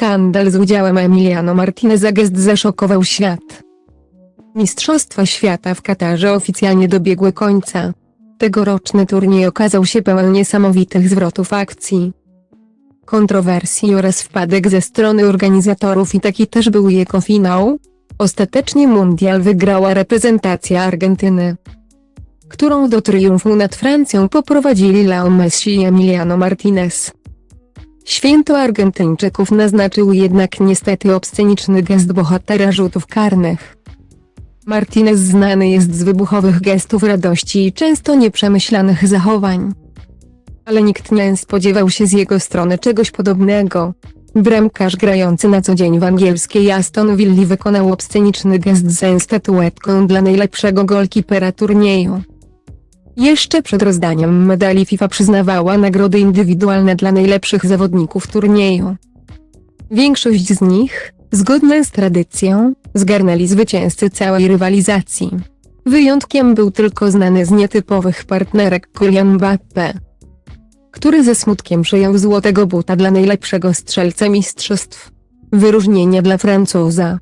Skandal z udziałem Emiliano Martineza gest zaszokował świat. Mistrzostwa świata w Katarze oficjalnie dobiegły końca. Tegoroczny turniej okazał się pełen niesamowitych zwrotów akcji. Kontrowersji oraz wpadek ze strony organizatorów i taki też był jego finał. Ostatecznie mundial wygrała reprezentacja Argentyny, którą do triumfu nad Francją poprowadzili Leo Messi i Emiliano Martinez. Święto Argentyńczyków naznaczył jednak niestety obsceniczny gest bohatera rzutów karnych. Martinez znany jest z wybuchowych gestów radości i często nieprzemyślanych zachowań. Ale nikt nie spodziewał się z jego strony czegoś podobnego. Bramkarz grający na co dzień w angielskiej Aston Villa wykonał obsceniczny gest ze statuetką dla najlepszego golkipera turnieju. Jeszcze przed rozdaniem medali FIFA przyznawała nagrody indywidualne dla najlepszych zawodników turnieju. Większość z nich, zgodnie z tradycją, zgarnęli zwycięzcy całej rywalizacji. Wyjątkiem był tylko znany z nietypowych partnerek Kylian Mbappé, który ze smutkiem przyjął złotego buta dla najlepszego strzelca mistrzostw. Wyróżnienia dla Francuza.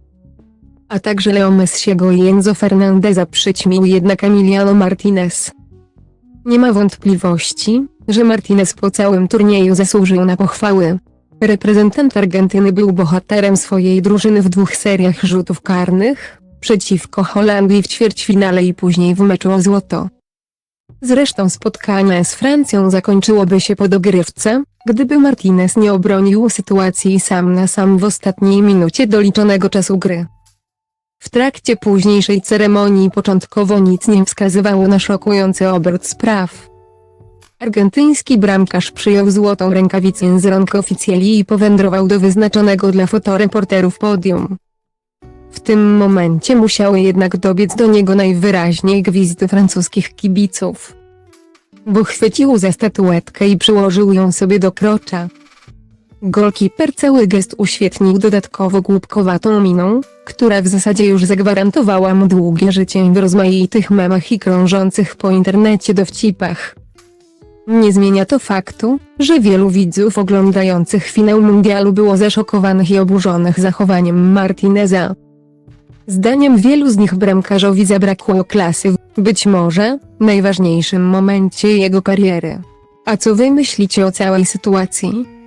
A także Leo Messiego i Enzo Fernandeza przyćmił jednak Emiliano Martinez. Nie ma wątpliwości, że Martinez po całym turnieju zasłużył na pochwały. Reprezentant Argentyny był bohaterem swojej drużyny w dwóch seriach rzutów karnych, przeciwko Holandii w ćwierćfinale i później w meczu o złoto. Zresztą spotkanie z Francją zakończyłoby się po dogrywce, gdyby Martinez nie obronił sytuacji sam na sam w ostatniej minucie doliczonego czasu gry. W trakcie późniejszej ceremonii początkowo nic nie wskazywało na szokujący obrót spraw. Argentyński bramkarz przyjął złotą rękawicę z rąk oficjeli i powędrował do wyznaczonego dla fotoreporterów podium. W tym momencie musiały jednak dobiec do niego najwyraźniej gwizdy francuskich kibiców. Bo chwycił za statuetkę i przyłożył ją sobie do krocza. Golkiper cały gest uświetnił dodatkowo głupkowatą miną, która w zasadzie już zagwarantowała mu długie życie w rozmaitych memach i krążących po internecie dowcipach. Nie zmienia to faktu, że wielu widzów oglądających finał mundialu było zaszokowanych i oburzonych zachowaniem Martineza. Zdaniem wielu z nich bramkarzowi zabrakło klasy w, być może, najważniejszym momencie jego kariery. A co wy myślicie o całej sytuacji?